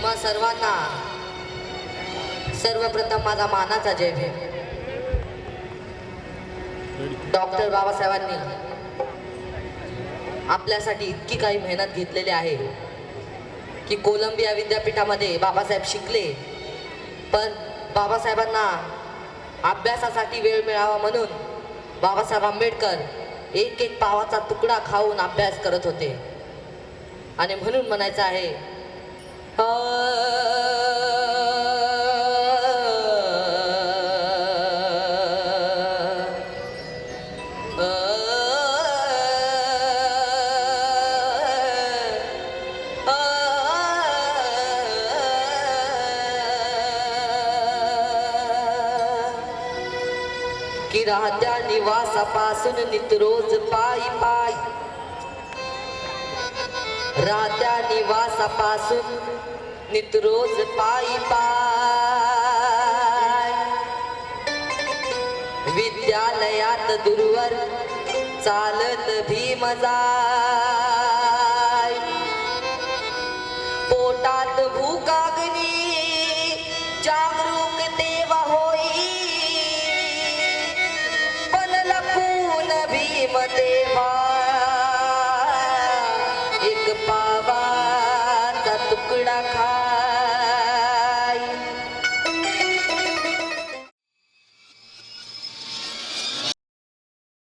तुम्हा सर्वांना सर्वप्रथम माझा मानाचा जय भीम. डॉक्टर बाबासाहेबांनी आपल्यासाठी इतकी काही मेहनत घेतलेली आहे की कोलंबिया विद्यापीठामध्ये बाबासाहेब शिकले. पण बाबासाहेबांना अभ्यासासाठी वेळ मिळावा म्हणून बाबासाहेब आंबेडकर एक एक पावाचा तुकडा खाऊन अभ्यास करत होते. आणि म्हणून म्हणायचं आहे की राहत्या निवासापासून नित्रोज पायी पाय राहत्या निवासापासून नितरोज पायी पाय. विद्यालयात दूरवर चालत भीम जाय. पोटात भूकागनी जागृत एक पावाचा तुकडा खा.